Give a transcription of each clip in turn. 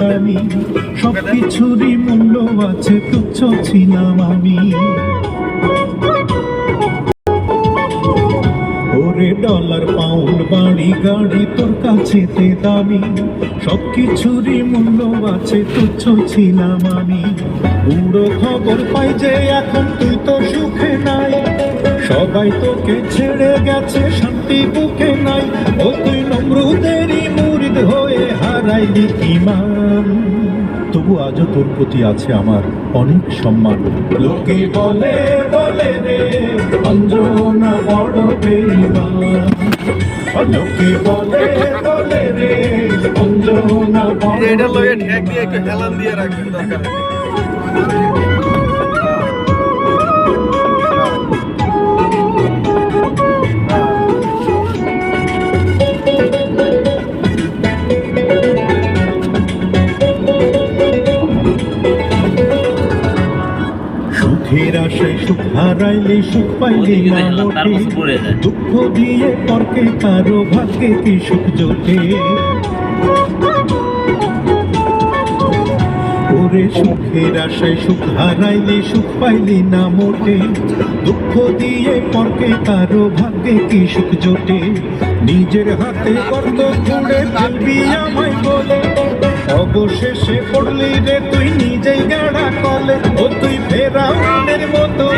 দামি কিছুরই মূল্য আছে তুচ্ছ ছিলাম আমি। ডলার, পাউন্ড, বাড়ি, গাড়ি, তোর কাছেতে দামি সব কিছুরই মূল্য আছে তুচ্ছ ছিলাম আমি। পুরো খবর পাই যে এখন তুই তো সুখে নাই। সবাই তোকে ছেড়ে গেছে, শান্তি বুকে নাই। ও তুই হয়ে হারাইলি ইমান তবু আজও তোর প্রতি আছে আমার অনেক সম্মান। লোকে বলে বলে রে অঞ্জনা বড় বেইমান লোকে বলে বলে রে অঞ্জনা বড় এটা লয়ে ঠেক দিয়ে একটু হেলান দিয়ে রাখবেন দরকার সুখের আশায় সুখ হারাইলে সুখ পাইলে না মোটে। দুঃখ দিয়ে পরকে কারও ভাগ্যে কি সুখ জোটে? ওরে সুখের আশায় সুখ হারাইলে সুখ পাইলি না মোটে। দুঃখ দিয়ে পরকে কারও ভাগ্যে কি সুখ জোটে? নিজের হাতে কর্ত খুঁড়ে ফেলবি আমায় বলে। অবশেষে পড়লি রে তুই নিজেই গাড়া কলে।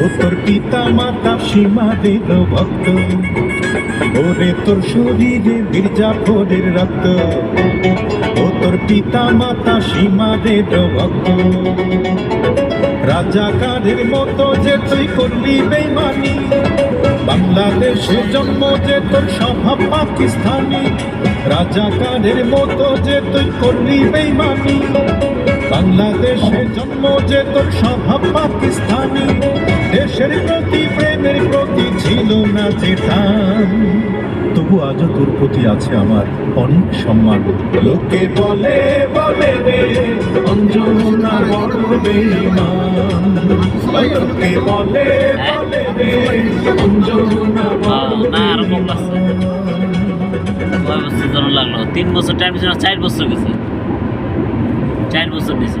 ও তোর পিতা মাতা সীমা দিল ভক্ত। ওরে তোর শরীরে মির্জাফরের রক্ত। ও তোর পিতা মাতা সীমা দিল ভক্ত। রাজা রাজাকারের মতো যে তুই করলি বেমানি বাংলাদেশে জন্ম যে তোর স্বভাব পাকিস্তানি, রাজাকারের মতো যে তুই করলি বেমানি বাংলাদেশে জন্ম যে তোর স্বভাব পাকিস্তানি দেশের প্রতি প্রেমের প্রতি ছিল না যে টান তবু আজও তোর প্রতি আছে আমার অনেক সম্মান। লোকে বলে বলে রে অঞ্জনা বড় বেঈমান লোকে বলে বলে রে অঞ্জনা বড় লাগল। তিন বছর টাইম ছিল চার বছর গেছে। চার বছর দিছে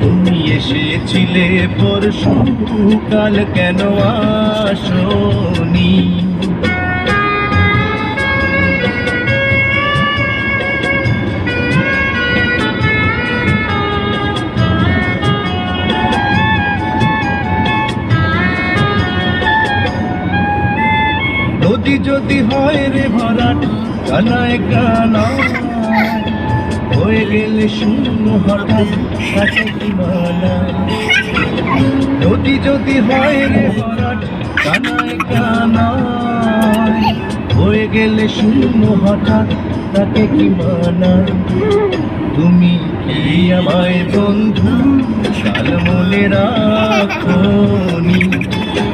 তুমি এসেছিলে পরশু কাল কেন আসনি? যদি হয় রে ভরাট কানায় কানা হয়ে গেলে শূন্য হঠাৎ কাছে কি মানা নদী যদি হয় রে ভরাট হয়ে গেলে শূন্য হঠাৎ তাকে কি মানা? তুমি কি আমায় বন্ধু? কাল মনে রাখনি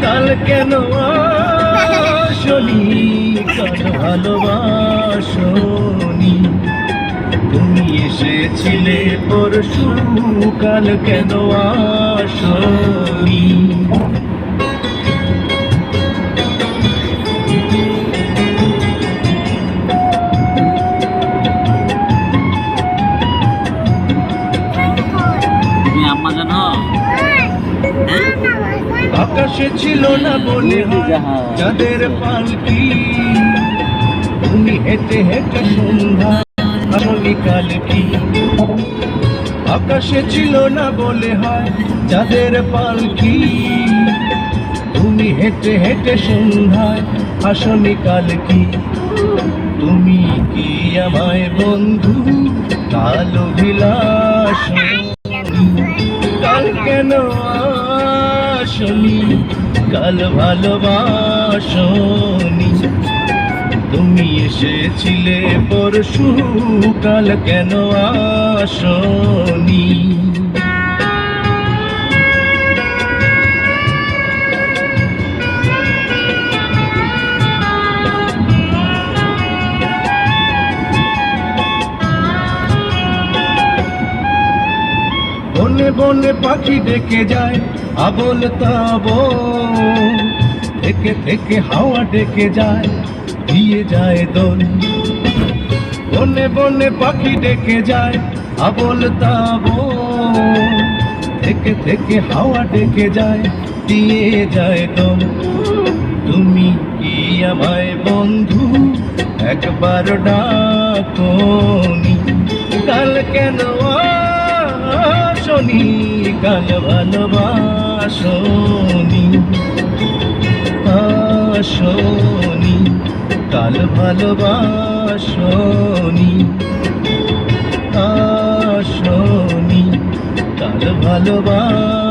কাল কেন আসনি? কাল ভালোবাসনি তুমি এসেছিলে পরশু কাল কেন আসনি? হ্যাঁ? আকাশে ছিল না বলে যাদের পালকি। তুমি হেঁটে হেঁটে সন্ধ্যা আকাশে ছিল না বলে হয় যাদের পালকি। তুমি হেঁটে হেঁটে সন্ধ্যায় আসনি কাল কি তুমি কি আমায় বন্ধু? কাল বিলাস কাল কেন আসনি? কাল ভালোবাসনি এসেছিলে পরশু কাল কেন আসনি? বনে বনে পাখি ডেকে যায়, আবল তাব থেকে থেকে হাওয়া ডেকে যায় দিয়ে যায় দোল। বনে বনে পাখি ডেকে যায় আবল তাব। থেকে থেকে হাওয়া ডেকে যায়, দিয়ে যায় দোল। তুমি কি আমায় বন্ধু? একবার ডাকনি। কাল কেন আসনি? কাল ভালোবাসনি। আসনি। কাল ভালোবাসনি আসনি কাল ভালোবাসনি।